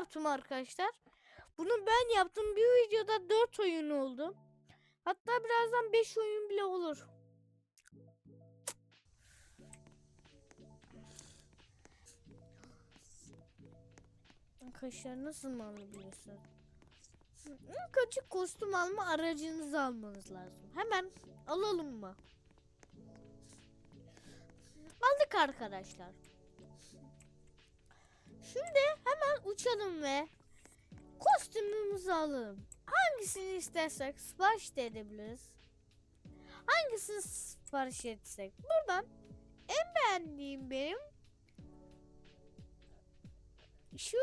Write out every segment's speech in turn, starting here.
yaptım arkadaşlar. Bunu ben yaptım. Bir videoda 4 oyun oldu. Hatta birazdan 5 oyun bile olur. Arkadaşlar nasıl mı alabiliyorsunuz? İlk kostüm alma aracınızı almanız lazım. Hemen alalım mı? Aldık arkadaşlar. Şimdi hemen uçalım ve kostümümüzü alalım. Hangisini istersek sipariş de edebiliriz. Hangisini sipariş etsek? Buradan en beğendiğim benim şu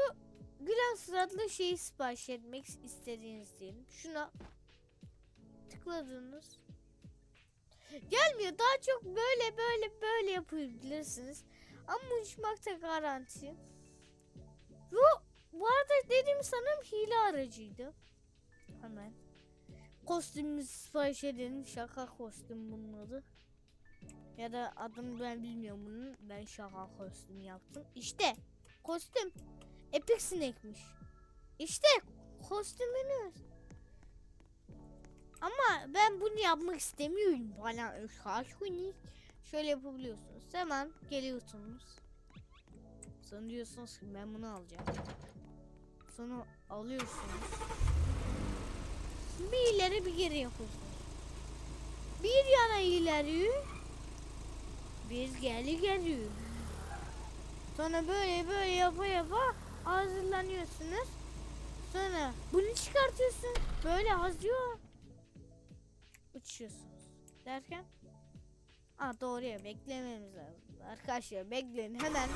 gülen suratlı şeyi sipariş etmek istediğiniz diyelim. Şuna tıkladınız. Gelmiyor. Daha çok böyle böyle böyle yapabilirsiniz. Ama uçmakta garanti. Bu, bu arada dediğim sanırım hile aracıydı. Hemen. Kostümümüzü sipariş edelim. Şaka kostüm bunun adı. Ya da adını ben bilmiyorum bunun. Ben şaka kostüm yaptım. İşte kostüm. Epic Snake'miş. İşte kostümünüz. Ama ben bunu yapmak istemiyorum. Bana şaşkını şöyle yapabiliyorsunuz. Hemen geliyorsunuz. Sonra ki ben bunu alacağım. Sonra alıyorsunuz. Bir ileri bir geri yapıyorsunuz. Bir yana ileri. Bir geri geri. Sonra böyle böyle yapa yapa hazırlanıyorsunuz. Sonra bunu çıkartıyorsun. Böyle hazıyor. Uçuyorsunuz. Derken Aa doğruya beklememiz lazım. Arkadaşlar bekleyin hemen.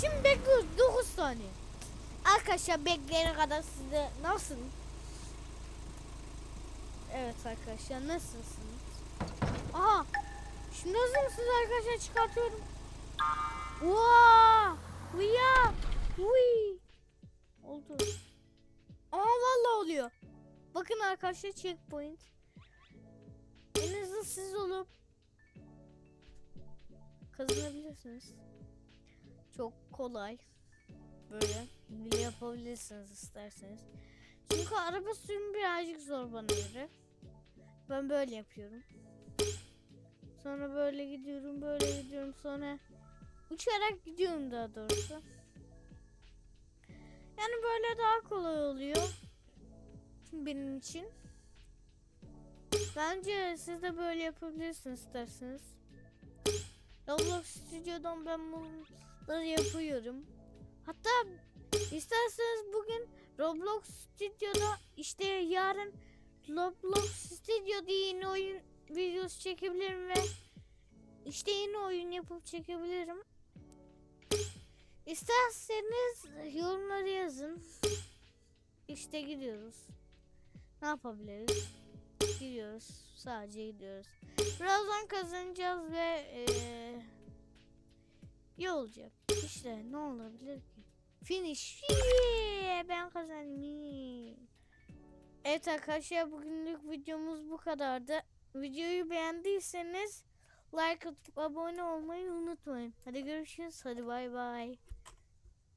Şimdi bekliyoruz 9 saniye. Arkadaşlar bekleyene kadar size nasıl? Evet arkadaşlar nasılsınız? Aha. Şimdi hazır mısınız arkadaşlar çıkartıyorum. Vaa! Uya! Uy! Oldu. Aa vallahi oluyor. Bakın arkadaşlar checkpoint. En hızlı siz olup kazanabilirsiniz. Çok kolay. Böyle yapabilirsiniz isterseniz. Çünkü araba sürümü birazcık zor bana göre. Ben böyle yapıyorum. Sonra böyle gidiyorum, böyle gidiyorum. Sonra uçarak gidiyorum daha doğrusu. Yani böyle daha kolay oluyor. Benim için. Bence siz de böyle yapabilirsiniz isterseniz. Roblox Studio'dan ben bunları yapıyorum. Hatta isterseniz bugün Roblox Studio'da işte yarın Roblox Studio diye yeni oyun videosu çekebilirim ve işte yeni oyun yapıp çekebilirim. İsterseniz yorumları yazın. İşte gidiyoruz. Ne yapabiliriz? Gidiyoruz. Sadece gidiyoruz. Birazdan kazanacağız ve eee iyi olacak. İşte ne olabilir ki? Finish. Yeah, ben kazandım. Evet arkadaşlar bugünlük videomuz bu kadardı. Videoyu beğendiyseniz like atıp abone olmayı unutmayın. Hadi görüşürüz. Hadi bay bay.